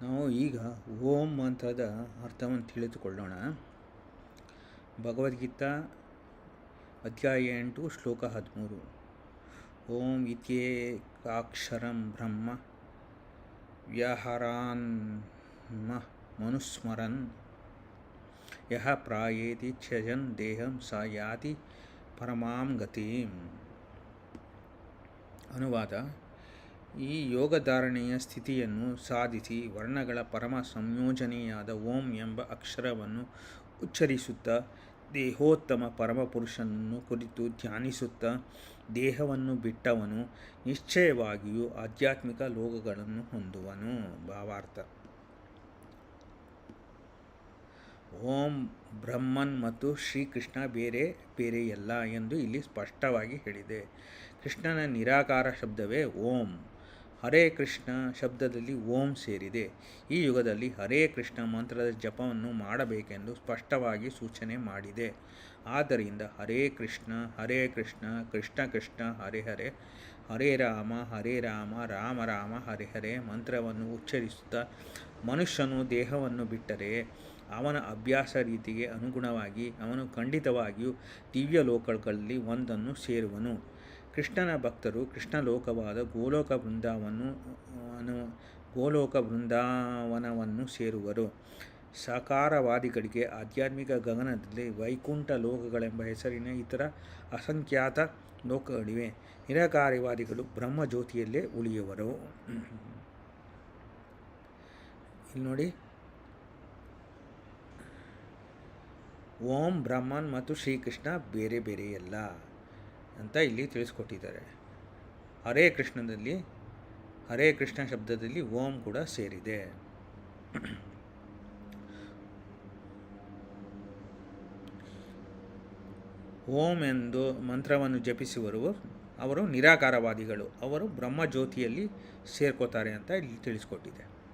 ನಾವು ಈಗ ಓಂ ಮಂತ್ರದ ಅರ್ಥವನ್ನು ತಿಳಿದುಕೊಳ್ಳೋಣ ಭಗವದ್ಗೀತಾ ಅಧ್ಯಾಯ ಎಂಟು ಶ್ಲೋಕ ಹದಿಮೂರು ಓಂ ಇತ್ಯೇಕಾಕ್ಷರಂ ಬ್ರಹ್ಮ ವ್ಯಾಹರಾನ್ಮ ಮನುಸ್ಮರನ್ ಯಹ ಪ್ರಾಯೇತಿ ತ್ಯಜನ್ ದೇಹಂ ಸ ಯಾತಿ ಪರಮಾಂ ಗತಿಂ ಅನುವಾದ ಈ ಯೋಗಧಾರಣೆಯ ಸ್ಥಿತಿಯನ್ನು ಸಾಧಿಸಿ ವರ್ಣಗಳ ಪರಮ ಸಂಯೋಜನೆಯಾದ ಓಂ ಎಂಬ ಅಕ್ಷರವನ್ನು ಉಚ್ಚರಿಸುತ್ತಾ, ದೇಹೋತ್ತಮ ಪರಮಪುರುಷನನ್ನು ಕುರಿತು ಧ್ಯಾನಿಸುತ್ತಾ, ದೇಹವನ್ನು ಬಿಟ್ಟವನು, ನಿಶ್ಚಯವಾಗಿಯೂ ಆಧ್ಯಾತ್ಮಿಕ ಲೋಕಗಳನ್ನು ಹೊಂದುವನು. ಭಾವಾರ್ಥ. ಓಂ ಬ್ರಹ್ಮನ್ ಮತ್ತು ಶ್ರೀಕೃಷ್ಣ ಬೇರೆ ಬೇರೆಯಲ್ಲ ಎಂದು ಇಲ್ಲಿ ಸ್ಪಷ್ಟವಾಗಿ ಹೇಳಿದೆ. ಕೃಷ್ಣನ ನಿರಾಕಾರ ಶಬ್ದವೇ ಓಂ. ಹರೇ ಕೃಷ್ಣ ಶಬ್ದದಲ್ಲಿ ಓಂ ಸೇರಿದೆ. ಈ ಯುಗದಲ್ಲಿ ಹರೇ ಕೃಷ್ಣ ಮಂತ್ರದ ಜಪವನ್ನು ಮಾಡಬೇಕೆಂದು ಸ್ಪಷ್ಟವಾಗಿ ಸೂಚನೆ ಮಾಡಿದೆ. ಆದ್ದರಿಂದ ಹರೇ ಕೃಷ್ಣ ಹರೇ ಕೃಷ್ಣ ಕೃಷ್ಣ ಕೃಷ್ಣ, ಹರೇ ಹರೇ ಹರೇ ರಾಮ ಹರೇ ರಾಮ ರಾಮ ರಾಮ, ಹರೇ ಹರೇ ಮಂತ್ರವನ್ನು ಉಚ್ಚರಿಸುತ್ತಾ ಮನುಷ್ಯನು ದೇಹವನ್ನು ಬಿಟ್ಟರೆ ಅವನ ಅಭ್ಯಾಸ ರೀತಿಗೆ ಅನುಗುಣವಾಗಿ, ಅವನು ಖಂಡಿತವಾಗಿಯೂ ದಿವ್ಯ ಲೋಕಗಳಲ್ಲಿ ಒಂದನ್ನು ಸೇರುವನು. ಕೃಷ್ಣನ ಭಕ್ತರು ಕೃಷ್ಣ ಲೋಕವಾದ ಗೋಲೋಕ ಬೃಂದಾವನ್ನು ಗೋಲೋಕ ಬೃಂದಾವನವನ್ನು ಸೇರುವರು. ಸಾಕಾರವಾದಿಗಳಿಗೆ ಆಧ್ಯಾತ್ಮಿಕ ಗಗನದಲ್ಲಿ ವೈಕುಂಠ ಲೋಕಗಳೆಂಬ ಹೆಸರಿನ ಇತರ ಅಸಂಖ್ಯಾತ ಲೋಕಗಳಿವೆ. ನಿರಾಕಾರವಾದಿಗಳು ಬ್ರಹ್ಮಜ್ಯೋತಿಯಲ್ಲೇ ಉಳಿಯುವರು. ಇಲ್ಲಿ ನೋಡಿ. ಓಂ ಬ್ರಹ್ಮನ್ ಮತ್ತು ಶ್ರೀಕೃಷ್ಣ ಬೇರೆ ಬೇರೆಯಲ್ಲ. ಅಂತ ಇಲ್ಲಿ ತಿಳಿಸ್ಕೊಟ್ಟಿದ್ದಾರೆ. ಹರೇ ಕೃಷ್ಣದಲ್ಲಿ ಹರೇ ಕೃಷ್ಣ ಶಬ್ದದಲ್ಲಿ ಓಂ ಕೂಡ ಸೇರಿದೆ. ಓಂ ಎಂದು ಮಂತ್ರವನ್ನು ಜಪಿಸುವರು ಅವರು ನಿರಾಕಾರವಾದಿಗಳು. ಅವರು ಬ್ರಹ್ಮಜ್ಯೋತಿಯಲ್ಲಿ ಸೇರ್ಕೋತಾರೆ ಅಂತ ಇಲ್ಲಿ ತಿಳಿಸ್ಕೊಟ್ಟಿದೆ.